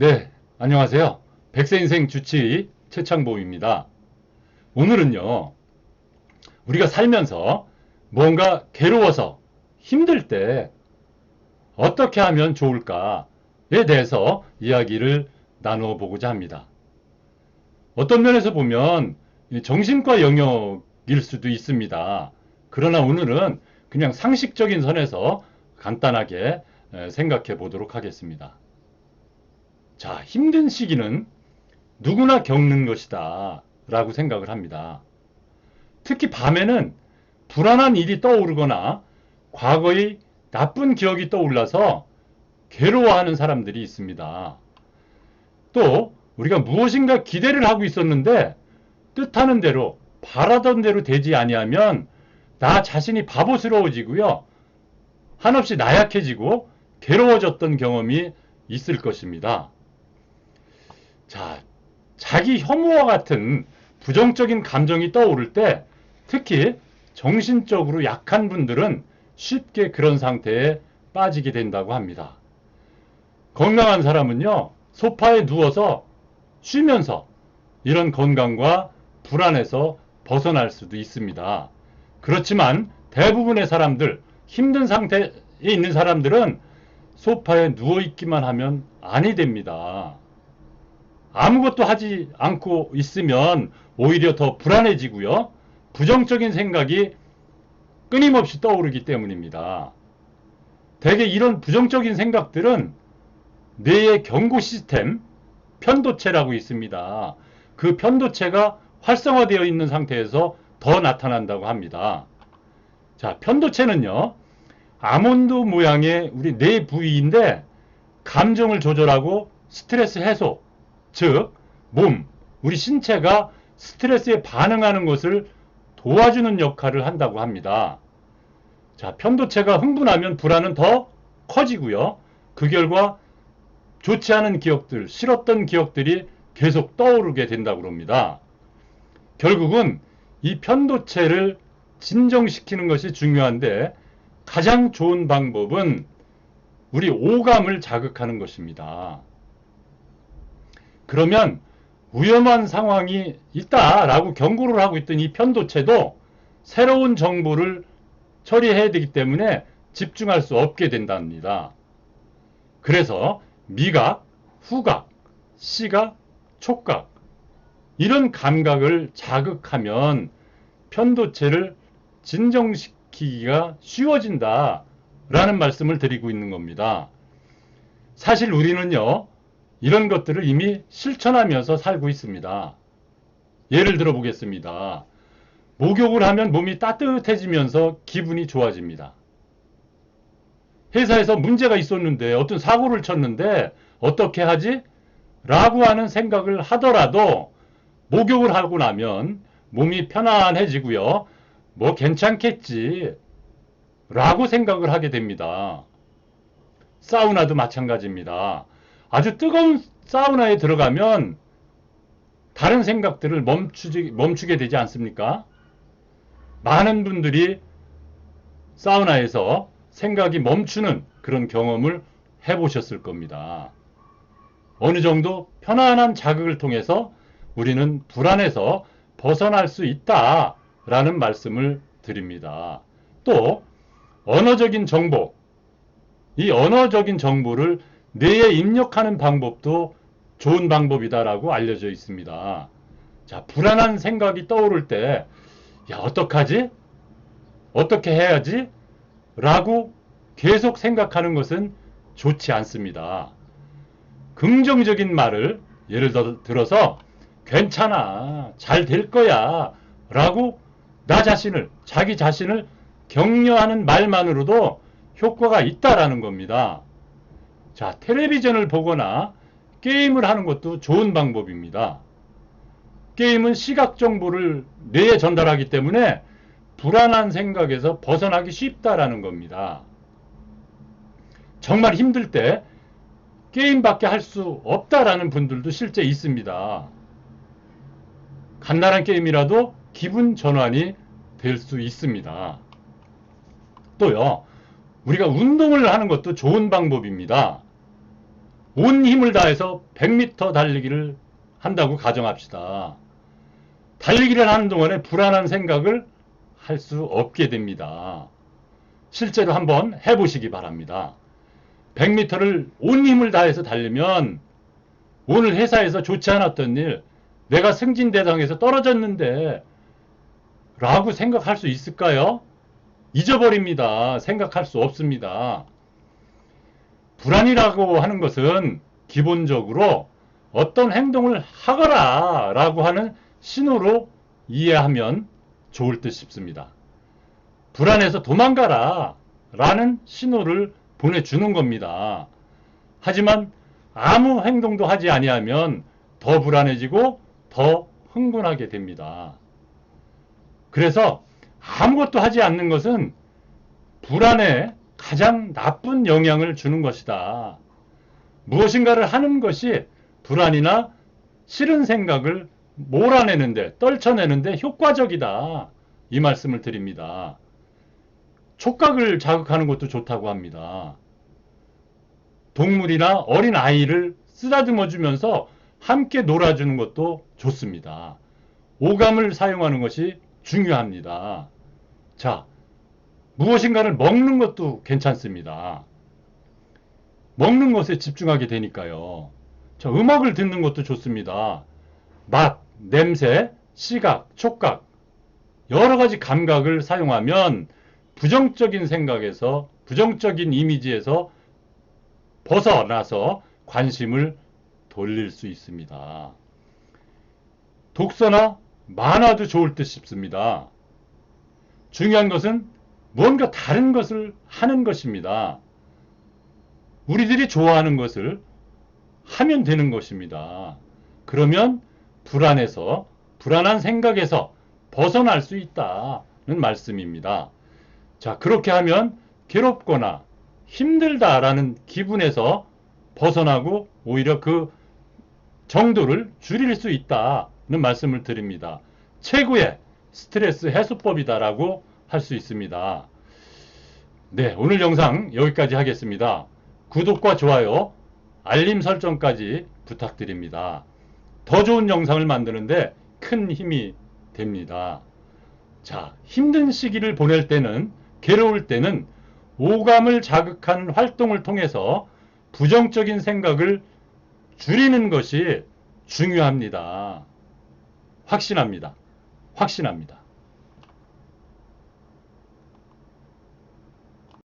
네, 안녕하세요. 백세인생 주치 최창보입니다. 오늘은요, 우리가 살면서 뭔가 괴로워서 힘들 때 어떻게 하면 좋을까에 대해서 이야기를 나누어 보고자 합니다. 어떤 면에서 보면 이 정신과 영역일 수도 있습니다. 그러나 오늘은 그냥 상식적인 선에서 간단하게 에, 생각해 보도록 하겠습니다. 자, 힘든 시기는 누구나 겪는 것이다. 라고 생각을 합니다. 특히 밤에는 불안한 일이 떠오르거나 과거의 나쁜 기억이 떠올라서 괴로워하는 사람들이 있습니다. 또 우리가 무엇인가 기대를 하고 있었는데 뜻하는 대로 바라던 대로 되지 아니하면 나 자신이 바보스러워지고요. 한없이 나약해지고 괴로워졌던 경험이 있을 것입니다. 자, 자기 혐오와 같은 부정적인 감정이 떠오를 때 특히 정신적으로 약한 분들은 쉽게 그런 상태에 빠지게 된다고 합니다. 건강한 사람은요, 소파에 누워서 쉬면서 이런 건강과 불안에서 벗어날 수도 있습니다. 그렇지만 대부분의 사람들, 힘든 상태에 있는 사람들은 소파에 누워있기만 하면 아니 됩니다. 아무것도 하지 않고 있으면 오히려 더 불안해지고요. 부정적인 생각이 끊임없이 떠오르기 때문입니다. 대개 이런 부정적인 생각들은 뇌의 경고 시스템, 편도체라고 있습니다. 그 편도체가 활성화되어 있는 상태에서 더 나타난다고 합니다. 자, 편도체는요, 아몬드 모양의 우리 뇌 부위인데, 감정을 조절하고 스트레스 해소, 즉, 몸, 우리 신체가 스트레스에 반응하는 것을 도와주는 역할을 한다고 합니다. 자, 편도체가 흥분하면 불안은 더 커지고요. 그 결과 좋지 않은 기억들, 싫었던 기억들이 계속 떠오르게 된다고 합니다. 결국은 이 편도체를 진정시키는 것이 중요한데 가장 좋은 방법은 우리 오감을 자극하는 것입니다. 그러면 위험한 상황이 있다라고 경고를 하고 있던 이 편도체도 새로운 정보를 처리해야 되기 때문에 집중할 수 없게 된답니다. 그래서 미각, 후각, 시각, 촉각 이런 감각을 자극하면 편도체를 진정시키기가 쉬워진다라는 말씀을 드리고 있는 겁니다. 사실 우리는요, 이런 것들을 이미 실천하면서 살고 있습니다. 예를 들어 보겠습니다. 목욕을 하면 몸이 따뜻해지면서 기분이 좋아집니다. 회사에서 문제가 있었는데 어떤 사고를 쳤는데 어떻게 하지? 라고 하는 생각을 하더라도 목욕을 하고 나면 몸이 편안해지고요. 뭐 괜찮겠지. 라고 생각을 하게 됩니다. 사우나도 마찬가지입니다. 아주 뜨거운 사우나에 들어가면 다른 생각들을 멈추지, 멈추게 되지 않습니까? 많은 분들이 사우나에서 생각이 멈추는 그런 경험을 해보셨을 겁니다. 어느 정도 편안한 자극을 통해서 우리는 불안에서 벗어날 수 있다라는 말씀을 드립니다. 또 언어적인 정보, 이 언어적인 정보를 뇌에 입력하는 방법도 좋은 방법이다라고 알려져 있습니다. 자, 불안한 생각이 떠오를 때, 야, 어떡하지? 어떻게 해야지? 라고 계속 생각하는 것은 좋지 않습니다. 긍정적인 말을 예를 들어서 괜찮아, 잘 될 거야 라고 나 자신을, 자기 자신을 격려하는 말만으로도 효과가 있다라는 겁니다. 자, 텔레비전을 보거나 게임을 하는 것도 좋은 방법입니다. 게임은 시각 정보를 뇌에 전달하기 때문에 불안한 생각에서 벗어나기 쉽다라는 겁니다. 정말 힘들 때 게임밖에 할 수 없다라는 분들도 실제 있습니다. 간단한 게임이라도 기분 전환이 될 수 있습니다. 또요, 우리가 운동을 하는 것도 좋은 방법입니다. 온 힘을 다해서 100m 달리기를 한다고 가정합시다. 달리기를 하는 동안에 불안한 생각을 할 수 없게 됩니다. 실제로 한번 해보시기 바랍니다. 100m를 온 힘을 다해서 달리면 오늘 회사에서 좋지 않았던 일, 내가 승진 대상에서 떨어졌는데 라고 생각할 수 있을까요? 잊어버립니다. 생각할 수 없습니다. 불안이라고 하는 것은 기본적으로 어떤 행동을 하거라 라고 하는 신호로 이해하면 좋을 듯 싶습니다. 불안해서 도망가라 라는 신호를 보내주는 겁니다. 하지만 아무 행동도 하지 아니하면 더 불안해지고 더 흥분하게 됩니다. 그래서 아무것도 하지 않는 것은 불안에 가장 나쁜 영향을 주는 것이다. 무엇인가를 하는 것이 불안이나 싫은 생각을 몰아내는데, 떨쳐내는데 효과적이다. 이 말씀을 드립니다. 촉각을 자극하는 것도 좋다고 합니다. 동물이나 어린 아이를 쓰다듬어 주면서 함께 놀아주는 것도 좋습니다. 오감을 사용하는 것이 중요합니다. 자, 무엇인가를 먹는 것도 괜찮습니다. 먹는 것에 집중하게 되니까요. 자, 음악을 듣는 것도 좋습니다. 맛, 냄새, 시각, 촉각, 여러 가지 감각을 사용하면 부정적인 생각에서, 부정적인 이미지에서 벗어나서 관심을 돌릴 수 있습니다. 독서나 만화도 좋을 듯 싶습니다. 중요한 것은 무언가 다른 것을 하는 것입니다. 우리들이 좋아하는 것을 하면 되는 것입니다. 그러면 불안해서, 불안한 생각에서 벗어날 수 있다는 말씀입니다. 자, 그렇게 하면 괴롭거나 힘들다라는 기분에서 벗어나고 오히려 그 정도를 줄일 수 있다는 말씀을 드립니다. 최고의 스트레스 해소법이다라고 할 수 있습니다. 네, 오늘 영상 여기까지 하겠습니다. 구독과 좋아요, 알림 설정까지 부탁드립니다. 더 좋은 영상을 만드는데 큰 힘이 됩니다. 자, 힘든 시기를 보낼 때는, 괴로울 때는 오감을 자극한 활동을 통해서 부정적인 생각을 줄이는 것이 중요합니다. 확신합니다. 확신합니다.